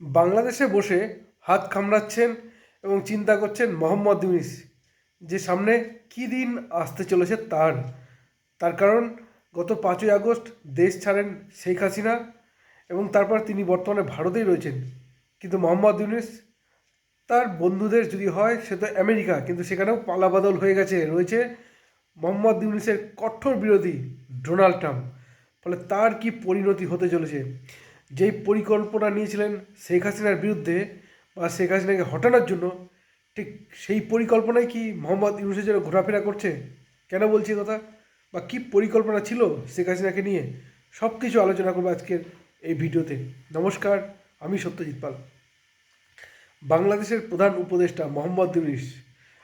বাংলাদেশে বসে হাত কামড়াচ্ছেন এবং চিন্তা করছেন মোহাম্মদ ইউনিস, যে সামনে কী দিন আসতে চলেছে তার। তার কারণ, গত পাঁচই আগস্ট দেশ ছাড়েন শেখ হাসিনা এবং তারপর তিনি বর্তমানে ভারতেই রয়েছেন। কিন্তু মোহাম্মদ ইউনিস, তার বন্ধুদের যদি হয়, সে তো আমেরিকা, কিন্তু সেখানেও পালাবাদল হয়ে গেছে। রয়েছে মোহাম্মদ ইউনিসের কঠোর বিরোধী ডোনাল্ড ট্রাম্প, ফলে তার কি পরিণতি হতে চলেছে? যেই পরিকল্পনা নিয়েছিলেন শেখ হাসিনার বিরুদ্ধে বা শেখ হাসিনাকে হটানোর জন্য, ঠিক সেই পরিকল্পনায় কি মোহাম্মদ ইউনুসের জন্য ঘোরাফেরা করছে? কেন বলছি কথা? বা কী পরিকল্পনা ছিল শেখ হাসিনাকে নিয়ে? সব কিছু আলোচনা করব আজকের এই ভিডিওতে। নমস্কার, আমি সত্যজিৎ পাল। বাংলাদেশের প্রধান উপদেষ্টা মোহাম্মদ ইউনিস।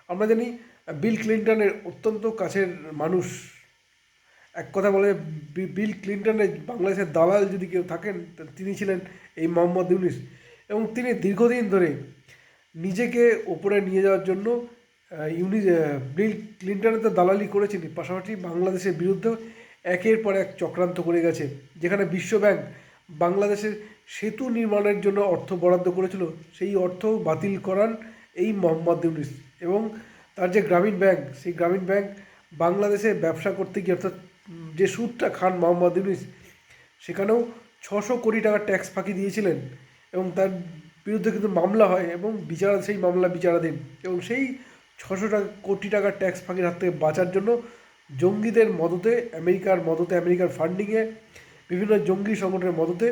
আমরা জানি বিল ক্লিন্টনের অত্যন্ত কাছের মানুষ। এক কথা বলে বিল ক্লিন্টনের বাংলাদেশের দালাল যদি কেউ থাকেন তিনি ছিলেন এই মোহাম্মদ ইউনিস। এবং তিনি দীর্ঘদিন ধরে নিজেকে ওপরে নিয়ে যাওয়ার জন্য আহ, বিল ক্লিন্টনের তো দালালি করেছেন পাশাপাশি বাংলাদেশের বিরুদ্ধেও একের পর এক চক্রান্ত করে গেছে যেখানে বিশ্বব্যাংক বাংলাদেশের সেতু নির্মাণের জন্য অর্থ বরাদ্দ করেছিল সেই অর্থ বাতিল করান এই মোহাম্মদ ইউনিস। এবং তার যে গ্রামীণ ব্যাংক সেই গ্রামীণ ব্যাংক বাংলাদেশে ব্যবসা করতে গিয়ে অর্থাৎ যে সুদটা খান মোহাম্মদ ইউনিস, সেখানেও ছশো কোটি টাকার ট্যাক্স ফাঁকি দিয়েছিলেন এবং তার বিরুদ্ধে কিন্তু মামলা হয় এবং বিচারা, সেই মামলা বিচারাধীন এবং সেই ছশো টাকা, কোটি টাকার ট্যাক্স ফাঁকির হাত থেকে বাঁচার জন্য জঙ্গিদের মদতে, আমেরিকার মদতে, আমেরিকার ফান্ডিংয়ে বিভিন্ন জঙ্গি সংগঠনের মদতে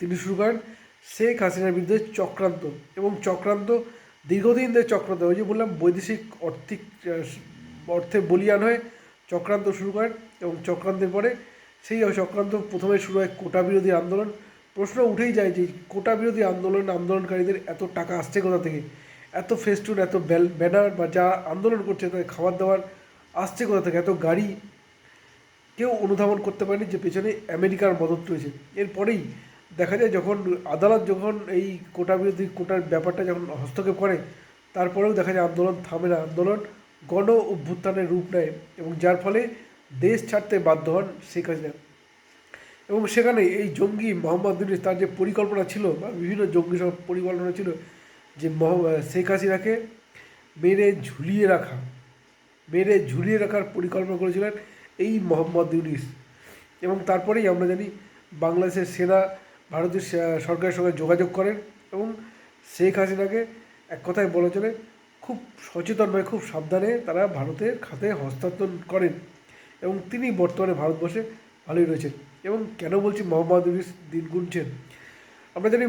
তিনি শুরু করেন শেখ হাসিনার বিরুদ্ধে চক্রান্ত এবং চক্রান্ত দীর্ঘদিন ধরে চক্রান্ত ওই যে বললাম বৈদেশিক অর্থিক অর্থে বলিয়ান হয়ে চক্রান্ত শুরু করেন এবং চক্রান্তের পরে সেই চক্রান্ত প্রথমে শুরু হয় কোটা বিরোধী আন্দোলন। প্রশ্ন উঠেই যায় যে কোটা বিরোধী আন্দোলন আন্দোলনকারীদের এত টাকা আসছে কোথা থেকে? এত ফেস্টুন এত ব্যানার বা যা আন্দোলন করছে, তাদের খাবার দাবার আসছে কোথা থেকে? এত গাড়ি কেউ অনুধাবন করতে পারেনি যে পেছনে আমেরিকার মদত রয়েছে। এরপরেই দেখা যায় যখন আদালত যখন এই কোটা বিরোধী কোটার ব্যাপারটা যখন হস্তক্ষেপ করে, তারপরেও দেখা যায় আন্দোলন থামে না। আন্দোলন গণ অভ্যুত্থানের রূপ নেয় এবং যার ফলে দেশ ছাড়তে বাধ্য হন শেখ হাসিনা। এবং সেখানে এই জঙ্গি মোহাম্মদ ইউনিস তার যে পরিকল্পনা ছিল বা বিভিন্ন জঙ্গি সব পরিকল্পনা ছিল যে শেখ হাসিনাকে মেরে ঝুলিয়ে রাখা, মেরে ঝুলিয়ে রাখার পরিকল্পনা করেছিলেন এই মোহাম্মদ ইউনিস। এবং তারপরেই আমরা জানি বাংলাদেশের সেনা ভারতের সরকারের সঙ্গে যোগাযোগ করেন এবং শেখ হাসিনাকে এক কথায় বলা চলে খুব সচেতনভাবে খুব সাবধানে তারা ভারতের খাতে হস্তান্তর করেন এবং তিনি বর্তমানে ভারতবর্ষে ভালোই রয়েছেন। এবং কেন বলছি মোহাম্মদ ইউনিস দিন গুনছেন? আমরা জানি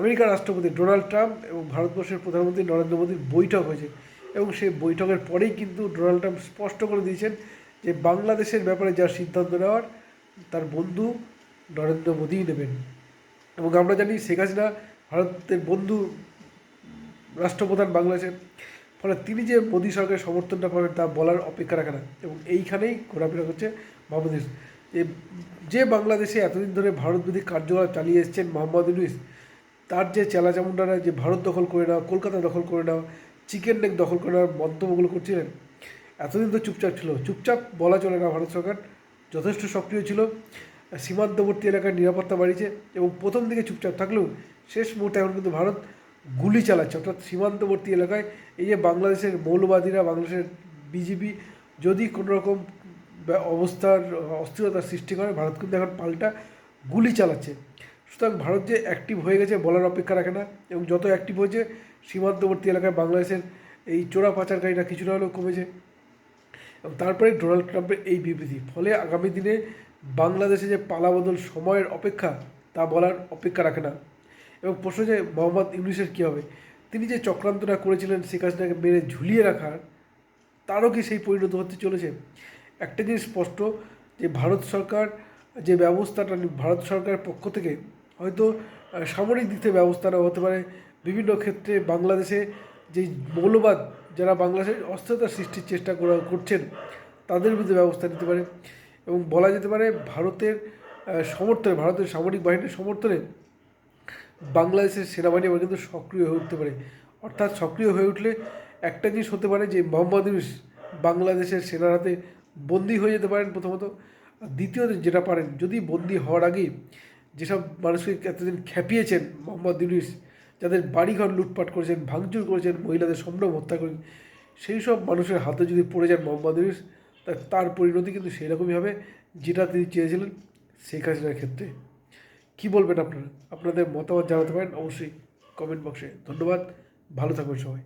আমেরিকার রাষ্ট্রপতি ডোনাল্ড ট্রাম্প এবং ভারতবর্ষের প্রধানমন্ত্রী নরেন্দ্র মোদীর বৈঠক হয়েছে এবং সেই বৈঠকের পরেই কিন্তু ডোনাল্ড ট্রাম্প স্পষ্ট করে দিয়েছেন যে বাংলাদেশের ব্যাপারে যা সিদ্ধান্ত নেওয়ার তার বন্ধু নরেন্দ্র মোদীই নেবেন। এবং আমরা জানি শেখ হাসিনা ভারতের বন্ধু রাষ্ট্রপ্রধান বাংলাদেশের। ফলে তিনি যে মোদী সরকারের সমর্থনটা পাবেন তা বলার অপেক্ষা রাখে না। এবং এইখানেই ঘোরাফেরা ইউনুস। যে যে বাংলাদেশে এতদিন ধরে ভারতবিরোধী কার্যকলাপ চালিয়ে এসেছেন মোহাম্মদ ইউনুস, তার যে চেলা চেলাচামুন্ডারা যে ভারত দখল করে নেওয়া, কলকাতা দখল করে নেওয়া, চিকেন নেক দখল করে নেওয়ার মন্তব্যগুলো করছিলেন, এতদিন তো চুপচাপ ছিল। চুপচাপ বলা চলে না ভারত সরকার। যথেষ্ট সক্রিয় ছিল। সীমান্তবর্তী এলাকার নিরাপত্তা বাড়িয়েছে এবং প্রথম দিকে চুপচাপ থাকলেও শেষ মুহূর্তে এখন কিন্তু ভারত গুলি চালাচ্ছে। অর্থাৎ সীমান্তবর্তী এলাকায় এই যে বাংলাদেশের মৌলবাদীরা, বাংলাদেশের বিজেপি যদি কোনো রকম অবস্থার অস্থিরতার সৃষ্টি করে, ভারত কিন্তু এখন পাল্টা গুলি চালাচ্ছে। সুতরাং ভারত যে অ্যাক্টিভ হয়ে গেছে বলার অপেক্ষা রাখে না এবং যত অ্যাক্টিভ হয়েছে, সীমান্তবর্তী এলাকায় বাংলাদেশের এই চোরা পাচারকারীরা কিছুটা হলেও কমেছে। এবং তারপরে ডোনাল্ড ট্রাম্পের এই বিবৃতি, ফলে আগামী দিনে বাংলাদেশে যে পালাবদল সময়ের অপেক্ষা, তা বলার অপেক্ষা রাখে না। এবং প্রশ্ন যে মোহাম্মদ ইউনুসের কী হবে? তিনি যে চক্রান্তটা করেছিলেন, শেখ হাসিনাকে মেরে ঝুলিয়ে রাখার, তারও কি সেই পরিণত হতে চলেছে? একটা জিনিস স্পষ্ট, যে ভারত সরকার যে ব্যবস্থাটা, ভারত সরকারের পক্ষ থেকে হয়তো সামরিক দিক থেকে ব্যবস্থা নেওয়া হতে পারে। বিভিন্ন ক্ষেত্রে বাংলাদেশে যে মৌলবাদ, যারা বাংলাদেশের অস্থিরতা সৃষ্টির চেষ্টা করা, করছেন, তাদের বিরুদ্ধে ব্যবস্থা নিতে পারে। এবং বলা যেতে পারে, ভারতের সমর্থনে, ভারতের সামরিক বাহিনীর সমর্থনে বাংলাদেশের সেনাবাহিনী এবার কিন্তু সক্রিয় হয়ে উঠতে পারে। অর্থাৎ সক্রিয় হয়ে উঠলে একটা জিনিস হতে পারে যে মোহাম্মদ ইউনুস বাংলাদেশের সেনার হাতে বন্দি হয়ে যেতে পারেন প্রথমত। দ্বিতীয়ত যেটা পারেন, যদি বন্দি হওয়ার আগেই যেসব মানুষকে এতদিন খ্যাপিয়েছেন মোহাম্মদ ইউনিস, যাদের বাড়িঘর লুটপাট করেছেন, ভাঙচুর করেছেন, মহিলাদের সম্ভ্রম হত্যা করেন, সেই সব মানুষের হাতে যদি পড়ে যান মোহাম্মদ ইউনিস তার পরিণতি কিন্তু সেরকমই হবে যেটা তিনি চেয়েছিলেন শেখ হাসিনার ক্ষেত্রে। কী বলবেন আপনারা? আপনাদের মতামত জানাতে পারেন অবশ্যই কমেন্ট বক্সে ধন্যবাদ ভালো থাকবেন সবাই।